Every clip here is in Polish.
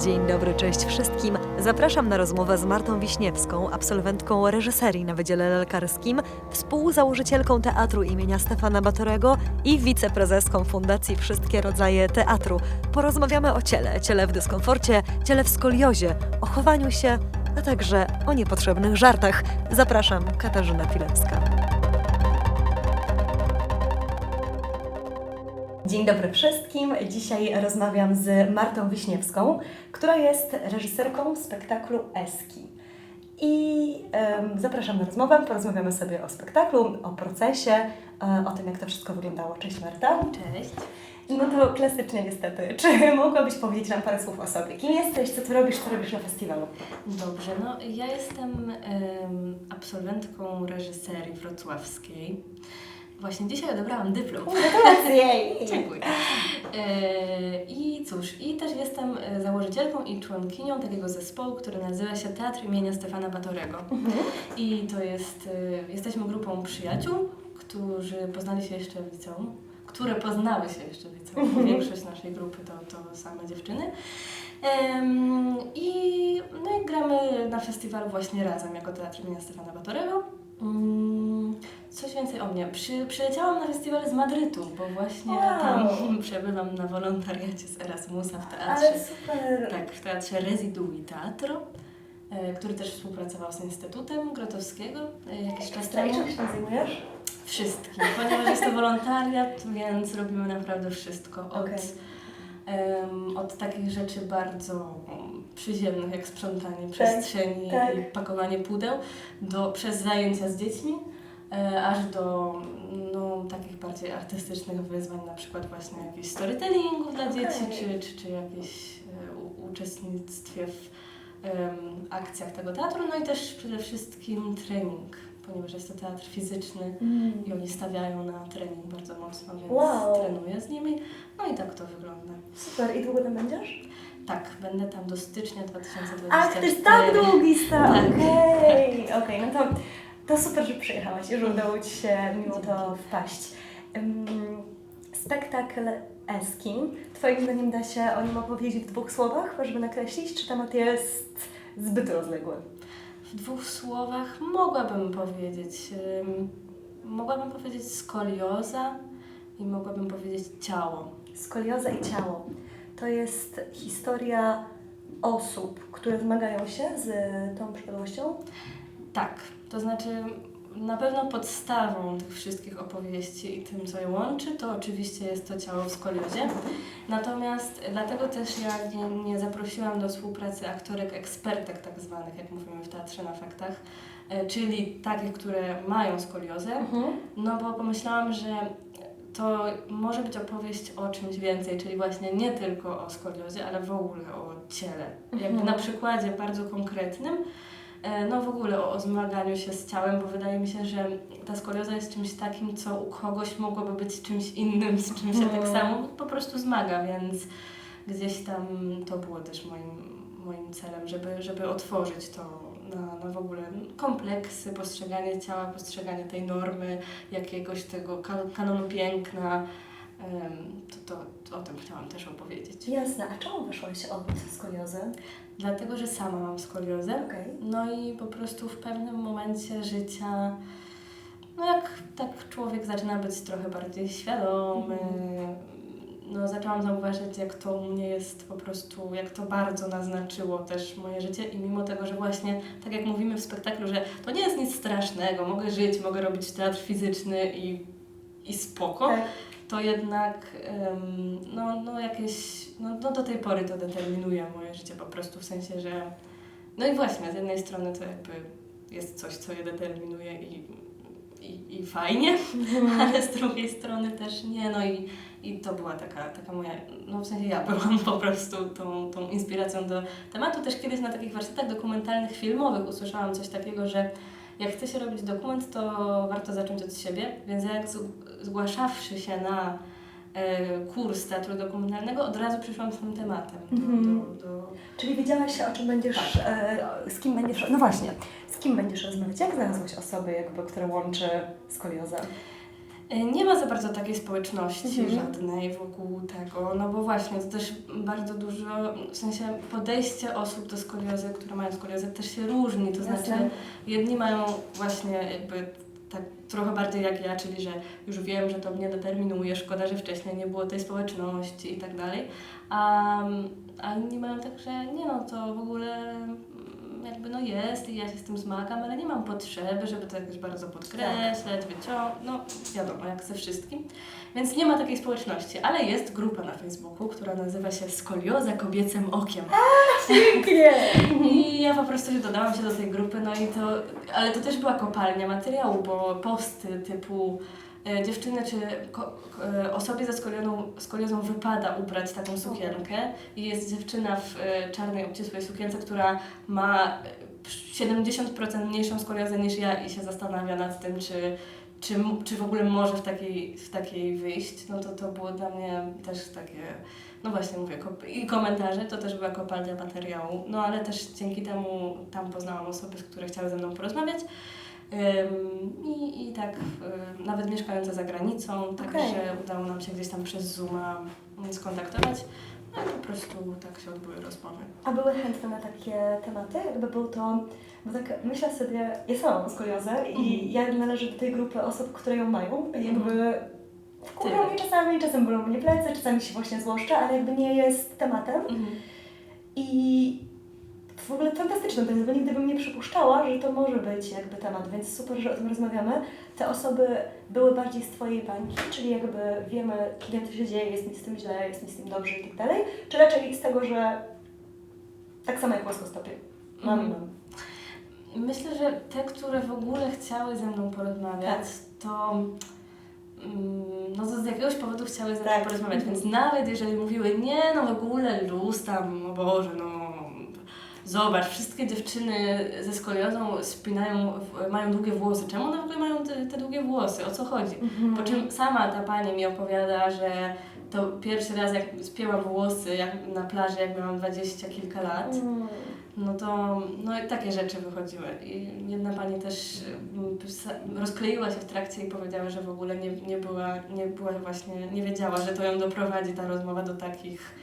Dzień dobry, cześć wszystkim. Zapraszam na rozmowę z Martą Wiśniewską, absolwentką reżyserii na Wydziale Lekarskim, współzałożycielką teatru imienia Stefana Batorego i wiceprezeską Fundacji Wszystkie Rodzaje Teatru. Porozmawiamy o ciele, ciele w dyskomforcie, ciele w skoliozie, o chowaniu się, a także o niepotrzebnych żartach. Zapraszam, Katarzyna Pilewska. Dzień dobry wszystkim. Dzisiaj rozmawiam z Martą Wiśniewską, która jest reżyserką spektaklu Eski. I em, zapraszam na rozmowę. Porozmawiamy sobie o spektaklu, o procesie, e, o tym, jak to wszystko wyglądało. Cześć Marta. Cześć. No to klasycznie niestety. Czy mogłabyś powiedzieć nam parę słów o sobie? Kim jesteś, co ty robisz, co robisz na festiwalu? Dobrze, no ja jestem em, absolwentką reżyserii wrocławskiej. Właśnie dzisiaj odebrałam dyplom. Gratulacje! Dziękuję. E, I cóż, i też jestem e, założycielką i członkinią takiego zespołu, który nazywa się Teatr imienia Stefana Batorego. I to jest, e, jesteśmy grupą przyjaciół, którzy poznali się jeszcze w liceum, które poznały się jeszcze w liceum, bo większość naszej grupy to, to same dziewczyny. I, no i gramy na festiwalu właśnie razem jako Teatr imienia Stefana Batorego. Mm, Coś więcej o mnie. Przy, przyleciałam na festiwal z Madrytu, bo właśnie Wow. tam przebywam na wolontariacie z Erasmusa w teatrze. Ale super! Tak, w teatrze Residui Teatro, e, który też współpracował z Instytutem Grotowskiego e, jakiś czas Ekstra, i temu. czym się zajmujesz? Wszystkim, ponieważ jest to wolontariat, więc robimy naprawdę wszystko. Od, Okej. em, od takich rzeczy bardzo um, przyziemnych, jak sprzątanie przestrzeni tak. i pakowanie pudeł, do, przez zajęcia z dziećmi, aż do no, takich bardziej artystycznych wyzwań, na przykład właśnie jakichś storytellingu dla Okej. dzieci, czy, czy, czy jakieś e, u, uczestnictwie w em, akcjach tego teatru, no i też przede wszystkim trening, ponieważ jest to teatr fizyczny, i oni stawiają na trening bardzo mocno, więc Wow. trenuję z nimi. No i tak to wygląda. Super, i długo tam będziesz? Tak, będę tam do stycznia 2024. Ach, to jest tak długi start. Tak. Okej, okej, no to, to super, że przyjechałaś i że udało Ci się mimo to wpaść. Spektakl Eski. Twoim zdaniem da się o nim opowiedzieć w dwóch słowach, żeby nakreślić, czy temat jest zbyt rozległy? W dwóch słowach mogłabym powiedzieć, ym, mogłabym powiedzieć skolioza i mogłabym powiedzieć ciało. Skolioza i ciało. To jest historia osób, które zmagają się z tą przypadłością. Tak, to znaczy na pewno podstawą tych wszystkich opowieści i tym, co je łączy, to oczywiście jest to ciało w skoliozie. Natomiast dlatego też ja nie, nie zaprosiłam do współpracy aktorek ekspertek tak zwanych, jak mówimy w Teatrze na Faktach, e, czyli takich, które mają skoliozę, no bo pomyślałam, że to może być opowieść o czymś więcej, czyli właśnie nie tylko o skoliozie, ale w ogóle o ciele. Jakby Mhm. na przykładzie bardzo konkretnym, no w ogóle o, o zmaganiu się z ciałem, bo wydaje mi się, że ta skolioza jest czymś takim, co u kogoś mogłoby być czymś innym, z czym się tak Mhm. samo po prostu zmaga, więc gdzieś tam to było też moim, moim celem, żeby, żeby otworzyć to na, na w ogóle kompleksy, postrzeganie ciała, postrzeganie tej normy, jakiegoś tego ka- kanonu piękna. To, to, to o tym chciałam też opowiedzieć. Jasne, a czemu wyszłaś od skoliozy? Dlatego, że sama mam skoliozę. Okej. No i po prostu w pewnym momencie życia, no jak tak człowiek zaczyna być trochę bardziej świadomy, no zaczęłam zauważyć, jak to u mnie jest po prostu, jak to bardzo naznaczyło też moje życie i mimo tego, że właśnie, tak jak mówimy w spektaklu, że to nie jest nic strasznego, mogę żyć, mogę robić teatr fizyczny i, i spoko, Tak. To jednak no, no jakieś, no, no do tej pory to determinuje moje życie po prostu, w sensie, że no i właśnie, z jednej strony to jakby jest coś, co je determinuje i, i, i fajnie, ale z drugiej strony też nie, no i, i to była taka, taka moja, no w sensie ja byłam po prostu tą, tą inspiracją do tematu. Też kiedyś na takich warsztatach dokumentalnych, filmowych usłyszałam coś takiego, że jak chce się robić dokument, to warto zacząć od siebie, więc ja jak zgłaszawszy się na e, kurs teatru dokumentalnego, od razu przyszłam z tym tematem do, Mhm. do, do, Czyli wiedziałaś o czym będziesz, e, z kim będziesz, no właśnie, z kim będziesz rozmawiać? Jak znalazłaś osoby, jakby, które łączy skoliozę? E, Nie ma za bardzo takiej społeczności Mhm. żadnej wokół tego, no bo właśnie to też bardzo dużo, w sensie podejście osób do skoliozy, które mają skoliozę też się różni, to Jasne. znaczy jedni mają właśnie jakby tak trochę bardziej jak ja, czyli że już wiem, że to mnie determinuje, szkoda, że wcześniej nie było tej społeczności i tak dalej, a, a inni mają tak, że nie no, to w ogóle jakby no jest i ja się z tym zmagam, ale nie mam potrzeby, żeby to jakoś bardzo podkreślać, wyciągnąć, no wiadomo, jak ze wszystkim. Więc nie ma takiej społeczności, ale jest grupa na Facebooku, która nazywa się Skolioza Kobiecym Okiem. Pięknie! I ja po prostu się dodałam się do tej grupy, no i to, ale to też była kopalnia materiału, bo posty typu dziewczyny czy e, osobie ze skolioną, skoliozą wypada ubrać taką sukienkę i jest dziewczyna w e, czarnej obcisłej sukience, która ma e, 70% mniejszą skoliozę niż ja i się zastanawia nad tym, czy, czy, czy w ogóle może w takiej, w takiej wyjść, no to to było dla mnie też takie no właśnie mówię, i komentarze to też była kopalnia materiału, no ale też dzięki temu tam poznałam osoby, które chciały ze mną porozmawiać. I, I tak nawet mieszkające za granicą, także udało nam się gdzieś tam przez Zooma mm, skontaktować. No i po prostu tak się odbyły rozmowy. A były chętne na takie tematy? Jakby był to... Bo tak myślę sobie, ja sama mam skoliozę i ja należę do tej grupy osób, które ją mają. Jakby wkurzą mnie czasami, czasem bolą mnie plecy, czasami się właśnie złoszczę, ale jakby nie jest tematem. I w ogóle fantastyczne to jest, bo nigdy bym nie przypuszczała, że to może być jakby temat, więc super, że o tym rozmawiamy. Te osoby były bardziej z Twojej bańki, czyli jakby wiemy, wiem co się dzieje, jest mi z tym źle, jest mi z tym dobrze i tak dalej, czy raczej z tego, że tak samo jak łaskostopie. Mam i Mhm. mam. Myślę, że te, które w ogóle chciały ze mną porozmawiać, to mm, no to z jakiegoś powodu chciały ze mną Tak. porozmawiać, więc nawet jeżeli mówiły, nie no w ogóle luz tam, o Boże, no zobacz, wszystkie dziewczyny ze skoliozą spinają, mają długie włosy, czemu one w ogóle mają te, te długie włosy, o co chodzi? Mhm. Po czym sama ta pani mi opowiada, że to pierwszy raz jak spięłam włosy jak na plaży, jak miałam dwadzieścia kilka lat, Mm. no to no, takie rzeczy wychodziły. I jedna pani też mm, rozkleiła się w trakcie i powiedziała, że w ogóle nie, nie, była, nie była właśnie, nie wiedziała, że to ją doprowadzi ta rozmowa do takich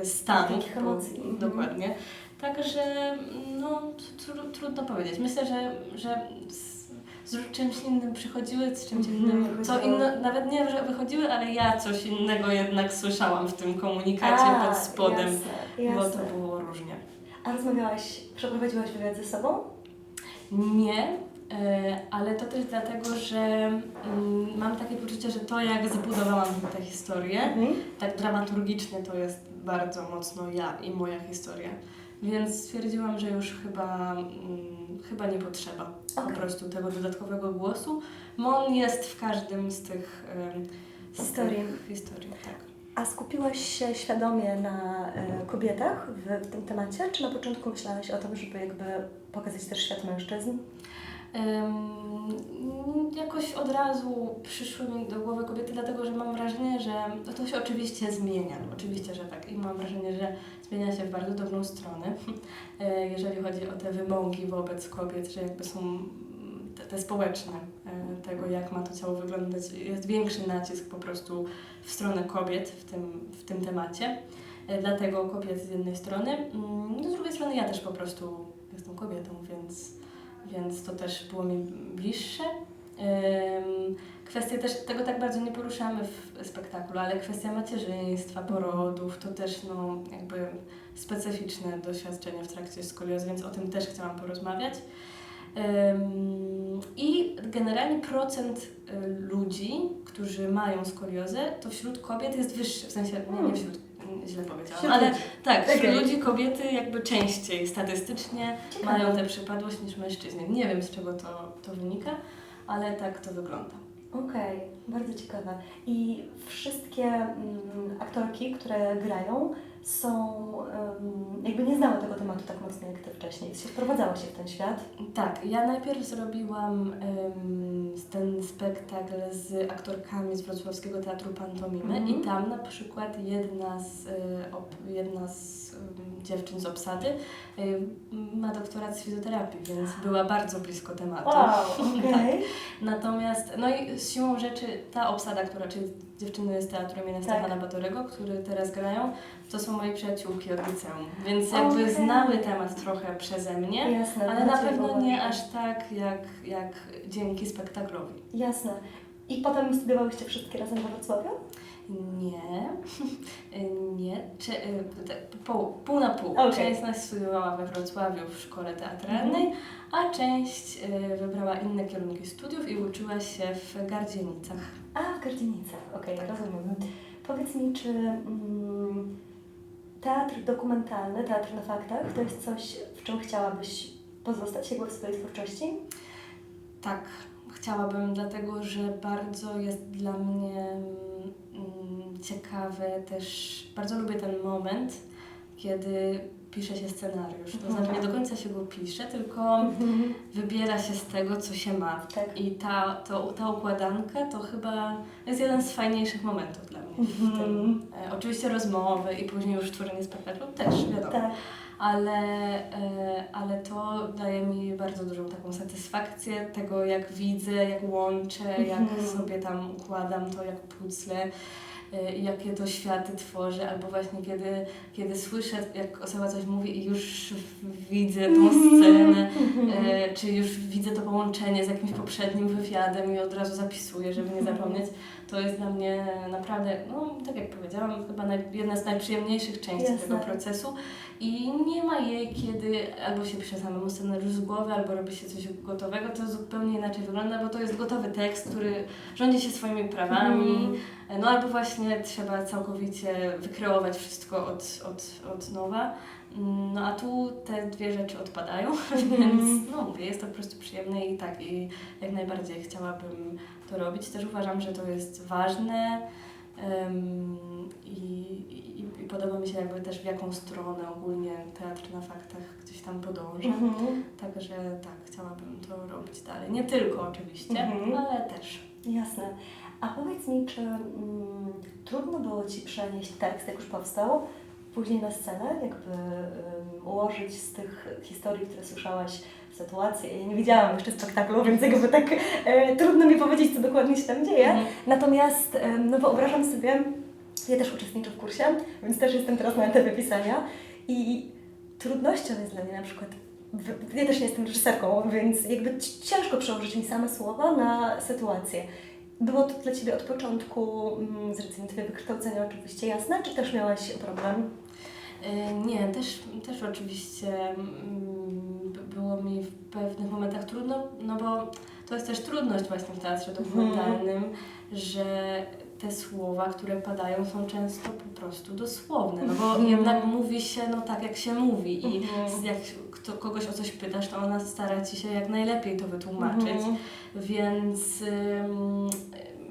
e, stanów. Takich emocji. bo- Mhm. Dokładnie. Także no tru, trudno powiedzieć. Myślę, że, że z, z czymś innym przychodziły, z czymś Mhm, innym, co inne, nawet nie, że wychodziły, ale ja coś innego jednak słyszałam w tym komunikacie A, pod spodem, Jasne, bo jasne. to było różnie. A rozmawiałaś, przeprowadziłaś wywiad ze sobą? Nie, e, ale to też dlatego, że mm, mam takie poczucie, że to jak zbudowałam tę historię, Mhm. tak dramaturgicznie to jest bardzo mocno ja i moja historia. Więc stwierdziłam, że już chyba, mm, chyba nie potrzeba po Okej. prostu tego dodatkowego głosu, bo on jest w każdym z tych Historii. Historii tak. A skupiłaś się świadomie na e, kobietach w, w tym temacie, czy na początku myślałaś o tym, żeby jakby pokazać też świat mężczyzn? Ym, jakoś od razu przyszły mi do głowy kobiety, dlatego że mam wrażenie, że no to się oczywiście zmienia. Oczywiście, że tak. I mam wrażenie, że zmienia się w bardzo dobrą stronę, e, jeżeli chodzi o te wymogi wobec kobiet, że jakby są mm, te, te społeczne e, tego, jak ma to ciało wyglądać. Jest większy nacisk po prostu w stronę kobiet w tym, w tym temacie. E, Dlatego kobiet z jednej strony. Mm, no Z drugiej strony ja też po prostu jestem kobietą, więc więc to też było mi bliższe. Kwestie też, tego tak bardzo nie poruszamy w spektaklu, ale kwestia macierzyństwa, porodów, to też no, jakby specyficzne doświadczenie w trakcie skoliozy, więc o tym też chciałam porozmawiać. I generalnie procent y, ludzi, którzy mają skoliozę, to wśród kobiet jest wyższy, w sensie, nie, nie wśród, mm, źle powiedziałam, Wśród ale ludzi. tak, wśród Okej. ludzi kobiety jakby częściej statystycznie Ciekawe. mają tę przypadłość niż mężczyźni. Nie wiem z czego to, to wynika, ale tak to wygląda. Okej, bardzo ciekawe. I wszystkie mm, aktorki, które grają, są jakby nie znały tego tematu tak mocno jak ty wcześniej. Się wprowadzało się w ten świat. Tak, ja najpierw zrobiłam ten spektakl z aktorkami z Wrocławskiego Teatru Pantomimy Mhm. i tam na przykład jedna z, op, jedna z dziewczyn z obsady y, ma doktorat z fizjoterapii, więc była bardzo blisko tematu. Wow, okej. Natomiast, no i z siłą rzeczy ta obsada, która, czyli dziewczyny z teatru imienia Tak. Stefana Batorego, które teraz grają, to są moje przyjaciółki od liceum. Więc jakby Okej. znały temat trochę przeze mnie, Jasne. ale na pewno nie aż tak jak, jak dzięki spektaklowi. Jasne. I potem studiowałyście wszystkie razem we Wrocławiu? Nie, nie, Cze, te- pół, pół na pół. Okej. Część z nas studiowała we Wrocławiu w szkole teatralnej, a część y, wybrała inne kierunki studiów i uczyła się w Gardzienicach. A, w Gardzienicach. Okej, Tak. rozumiem. Powiedz mi, czy mm, teatr dokumentalny, teatr na faktach, to jest coś, w czym chciałabyś pozostać jakby w swojej twórczości? Tak, chciałabym, dlatego że bardzo jest dla mnie mm, ciekawe też, bardzo lubię ten moment, kiedy pisze się scenariusz. To znaczy nie do końca się go pisze, tylko Mhm. wybiera się z tego, co się ma. Tak. I ta, to, ta układanka to chyba jest jeden z fajniejszych momentów dla mnie Mhm. E, oczywiście rozmowy i później już tworzenie spektaklu też, wiadomo. Tak. Ale, e, ale to daje mi bardzo dużą taką satysfakcję tego, jak widzę, jak łączę, jak Mhm. sobie tam układam to jak puzzle. I Jakie to światy tworzę, albo właśnie kiedy, kiedy słyszę, jak osoba coś mówi i już widzę tą scenę, e, czy już widzę to połączenie z jakimś poprzednim wywiadem i od razu zapisuję, żeby nie zapomnieć, to jest dla mnie naprawdę, no tak jak powiedziałam, chyba naj, jedna z najprzyjemniejszych części Jasne. tego procesu i nie ma jej, kiedy albo się pisze samemu scenariusz z głowy, albo robi się coś gotowego, to zupełnie inaczej wygląda, bo to jest gotowy tekst, który rządzi się swoimi prawami, Mhm. No albo właśnie trzeba całkowicie wykreować wszystko od, od, od nowa. Mm, No a tu te dwie rzeczy odpadają, więc no mówię, jest to po prostu przyjemne i tak, i jak najbardziej chciałabym to robić. Też uważam, że to jest ważne em, i, i, i podoba mi się jakby też w jaką stronę ogólnie teatr na faktach gdzieś tam podąża. Mhm. Także tak, chciałabym to robić dalej. Nie tylko oczywiście, Mhm. ale też. Jasne. A powiedz mi, czy mm, trudno było Ci przenieść tekst, jak już powstał, później na scenę, jakby um, ułożyć z tych historii, które słyszałaś, sytuacje. Ja nie widziałam jeszcze spektaklu, więc jakby tak e, trudno mi powiedzieć, co dokładnie się tam dzieje. Mhm. Natomiast em, no wyobrażam sobie, ja też uczestniczę w kursie, więc też jestem teraz na etapie pisania i trudnością jest dla mnie na przykład, ja też nie jestem reżyserką, więc jakby ci- ciężko przełożyć mi same słowa na sytuację. Było to dla Ciebie od początku, mm, z racji Twojego wykształcenia oczywiście jasne, czy też miałaś problem? Y, Nie, też, też oczywiście mm, było mi w pewnych momentach trudno, no bo to jest też trudność właśnie w teatrze dokumentalnym, że te słowa, które padają są często po prostu dosłowne, no bo Mhm. jednak mówi się no tak jak się mówi i Mhm. jak kto, kogoś o coś pytasz, to ona stara Ci się jak najlepiej to wytłumaczyć. Mhm. Więc, ym,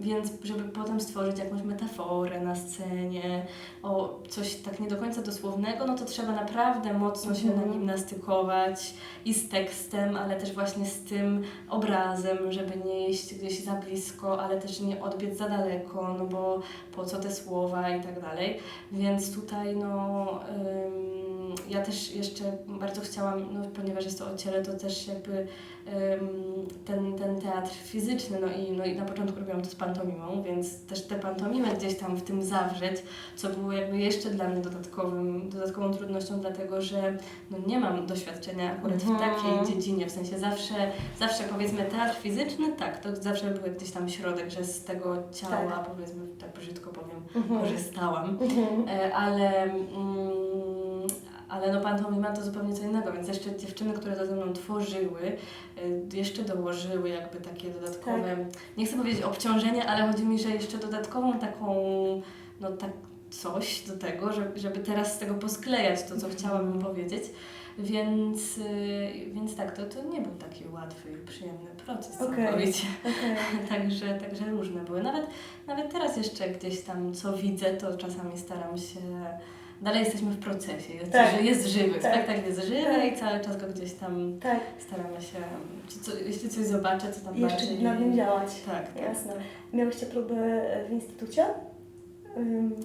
więc żeby potem stworzyć jakąś metaforę na scenie, o coś tak nie do końca dosłownego, no to trzeba naprawdę mocno się Mhm. nagimnastykować i z tekstem, ale też właśnie z tym obrazem, żeby nie iść gdzieś za blisko, ale też nie odbiec za daleko, no bo po co te słowa i tak dalej. Więc tutaj no ym, ja też jeszcze bardzo chciałam, no, ponieważ jest to o ciele, to też jakby ten, ten teatr fizyczny, no i, no i na początku robiłam to z pantomimą, więc też tę pantomimę gdzieś tam w tym zawrzeć, co było jakby jeszcze dla mnie dodatkowym, dodatkową trudnością, dlatego że no nie mam doświadczenia akurat w Mhm. takiej dziedzinie, w sensie zawsze, zawsze powiedzmy teatr fizyczny, tak, to zawsze był gdzieś tam środek, że z tego ciała, Tak. powiedzmy, tak brzydko powiem, Mhm. korzystałam. Mhm. E, ale, mm, ale no pantomima to zupełnie co innego, więc jeszcze dziewczyny, które to ze mną tworzyły, e, jeszcze dołożyły jakby takie dodatkowe, nie chcę powiedzieć obciążenie, ale chodzi mi, że jeszcze dodatkową taką, no tak coś do tego, żeby, żeby teraz z tego posklejać to, co chciałabym powiedzieć. Więc, y, więc tak, to, to nie był taki łatwy i przyjemny proces Okej. całkowicie. Okej. Także, także różne były. Nawet, nawet teraz jeszcze gdzieś tam co widzę, to czasami staram się. Dalej jesteśmy w procesie, jest, Tak. jest żywy, Tak. spektakl jest żywy Tak. i cały czas go gdzieś tam Tak, staramy się, czy co, jeśli coś zobaczę, to tam jeszcze bardziej... nad nim działać. Tak, tak. Jasne. Miałyście próby w instytucie?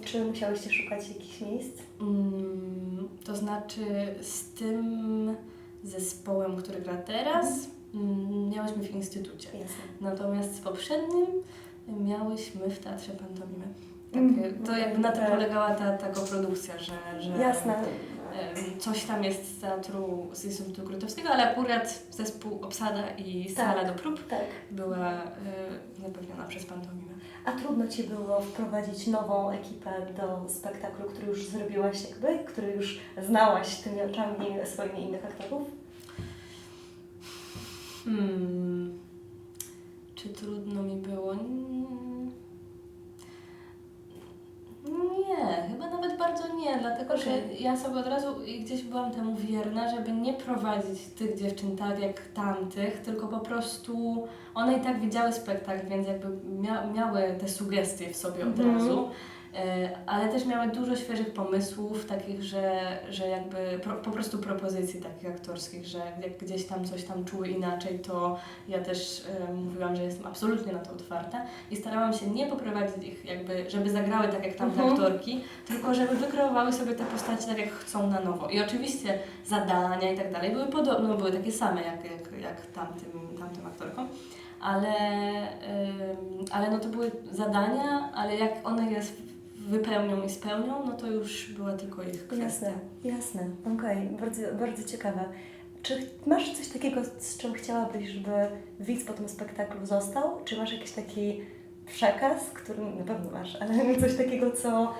Czy musiałyście szukać jakichś miejsc? Mm, to znaczy z tym zespołem, który gra teraz, mm, miałyśmy w instytucie. Jasne. Natomiast z poprzednim miałyśmy w teatrze pantomimy. Mm, Takie, to jakby na tym tak. polegała ta, ta koprodukcja, że, że Jasne. coś tam jest z teatru, z Instytutu Grotowskiego, ale akurat zespół, obsada i Tak. sala do prób Tak. była y, zapewniona przez pantomimę. A trudno Ci było wprowadzić nową ekipę do spektaklu, który już zrobiłaś jakby, który już znałaś tymi oczami swoimi innych aktorów? Hmm. Czy trudno mi było? Mm. Nie, chyba nawet bardzo nie, dlatego że ja sobie od razu gdzieś byłam temu wierna, żeby nie prowadzić tych dziewczyn tak jak tamtych, tylko po prostu one i tak widziały spektakl, więc jakby mia miały te sugestie w sobie od Mhm. razu. E, ale też miały dużo świeżych pomysłów, takich, że, że jakby pro, po prostu propozycji takich aktorskich, że jak gdzieś tam coś tam czuły inaczej, to ja też e, mówiłam, że jestem absolutnie na to otwarta i starałam się nie poprowadzić ich jakby, żeby zagrały tak jak tamte Mhm. aktorki, tylko żeby wykreowały sobie te postacie tak jak chcą na nowo. I oczywiście zadania i tak dalej były podobne, były takie same jak, jak, jak tamtym, tamtym aktorkom. Ale, ale no to były zadania, ale jak one je wypełnią i spełnią, no to już była tylko ich kwestia. Jasne, jasne. Okej, bardzo, bardzo ciekawe. Czy masz coś takiego, z czym chciałabyś, żeby widz po tym spektaklu został? Czy masz jakiś taki przekaz, który na pewno masz, ale coś takiego, co,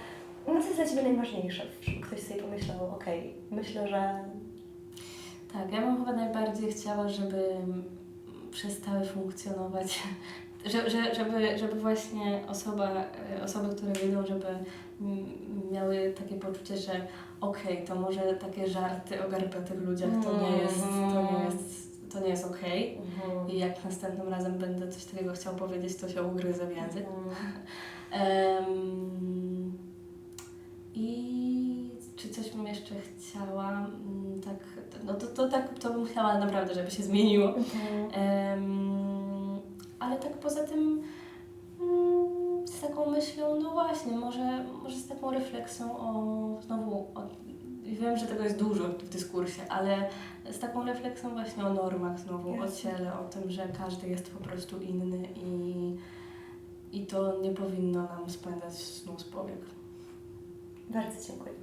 no, co jest dla Ciebie najważniejsze? Żeby ktoś sobie pomyślał, okej, myślę, że Tak, ja bym chyba najbardziej chciała, żeby przestały funkcjonować, że, że, żeby, żeby właśnie osoba, e, osoby, które wyjdą, żeby miały takie poczucie, że okej, to może takie żarty o garbatych ludziach to nie jest, to nie jest, to nie jest okej. I jak następnym razem będę coś takiego chciał powiedzieć, to się ugryzę w język. Em, I czy coś bym jeszcze chciała? Mm, Tak, no to, to tak to bym chciała naprawdę, żeby się zmieniło. Mhm. Tak poza tym mm, z taką myślą, no właśnie, może, może z taką refleksją o znowu o, wiem, że tego jest dużo w dyskursie, ale z taką refleksją właśnie o normach znowu, o Jasne. ciele, o tym, że każdy jest po prostu inny i, i to nie powinno nam spędzać snu z powiek. Bardzo dziękuję.